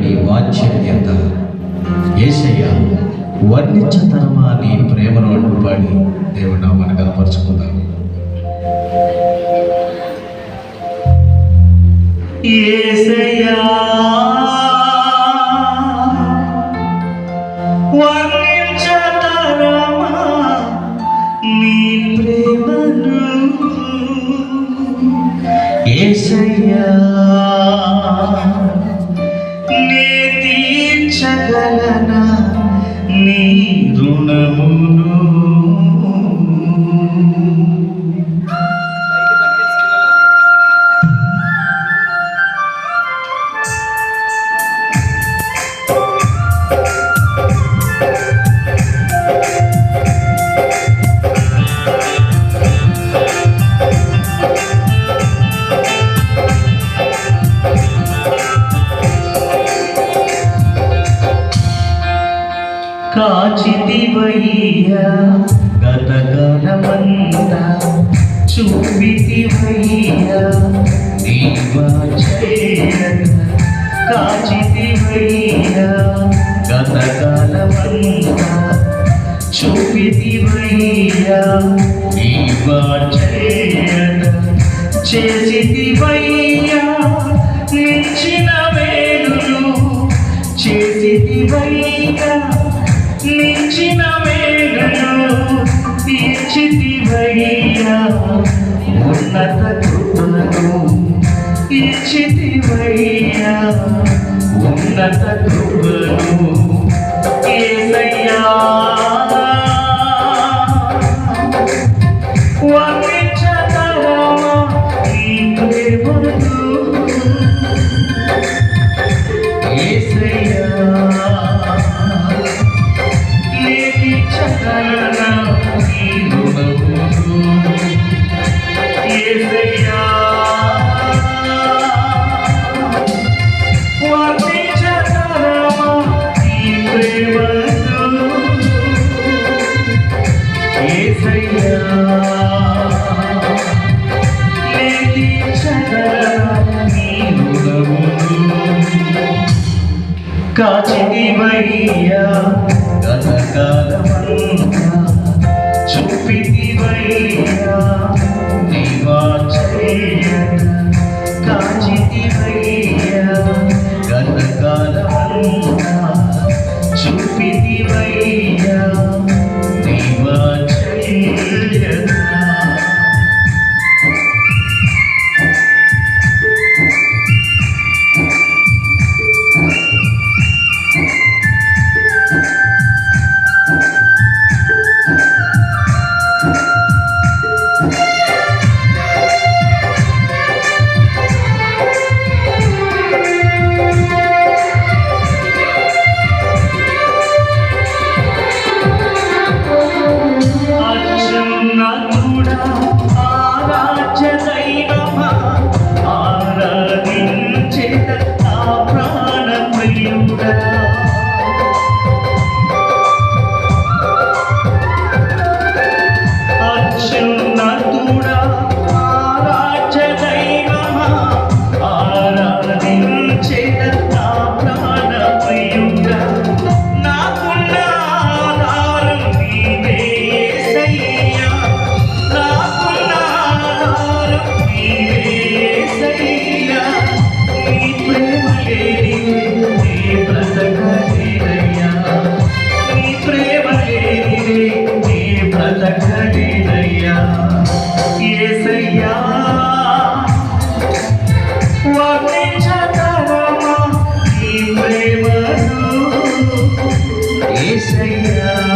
నీ వాత్సల్యత ఏసయ్య వర్ణించతరమా నీ ప్రేమను అడ్డుపడి దేవుడు నామాన్ని కనపరుచుకుందాం Yeah. దాచితివయ్యా. గతకాలమంతా చూపితివయ్యా. కాచితివయ్యా. గతకాలమంతా చూపితివయ్యా. చేసితివయ్యా. నిచ్చిన వేలు చేసితివయ్యా. నిచ్చిన మేఘలు తీర్చితివయ్యా. ఉన్నత కృపను తీర్చితివయ్యా. ఉన్నత కృపను அறிந்த Krishna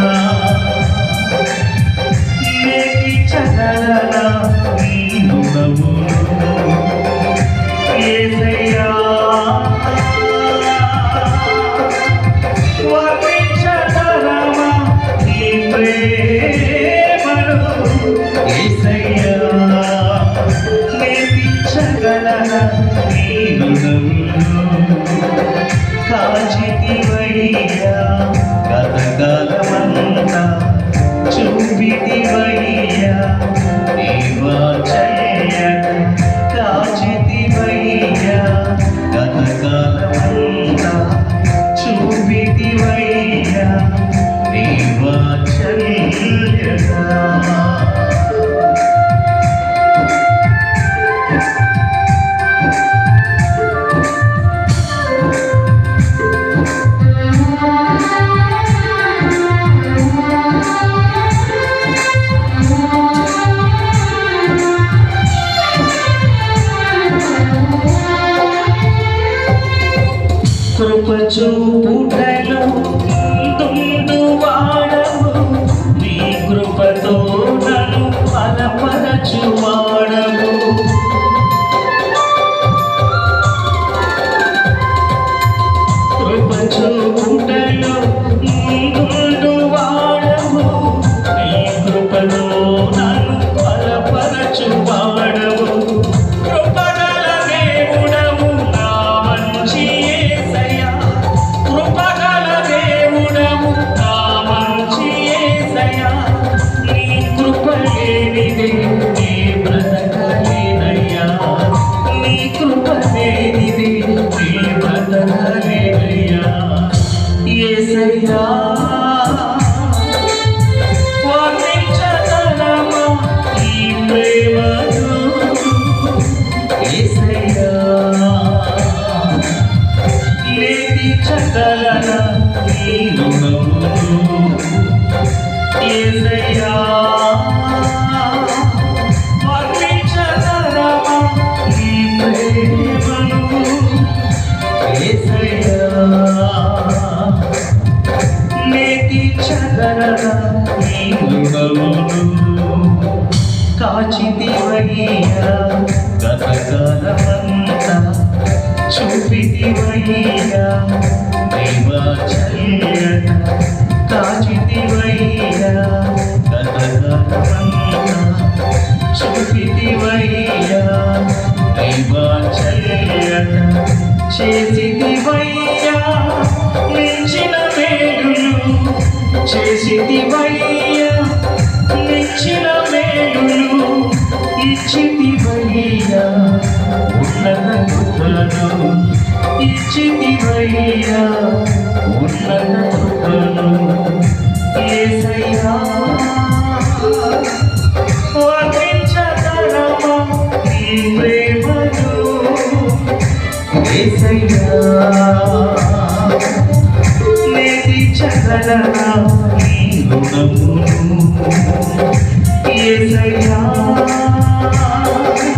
కృపచూపుటలో ముందుండు వాడము నీ కాచితివయ్యా గతకాలమంతా చూపితివయ్యా దైవాచల్యత కాచితివయ్యా గతకాలమంతా చూపితివయ్యా దైవాచల్యత చేసితివయ్యా ఇచ్చితివయ్యా. ఉన్నత కృపను ఇచ్చితివయ్యా. ఉన్నత కృపను యేసయ్యా వర్ణించగలమా నీ ప్రేమను? యేసయ్యా నేటి చగలనా నీ రుణమును amar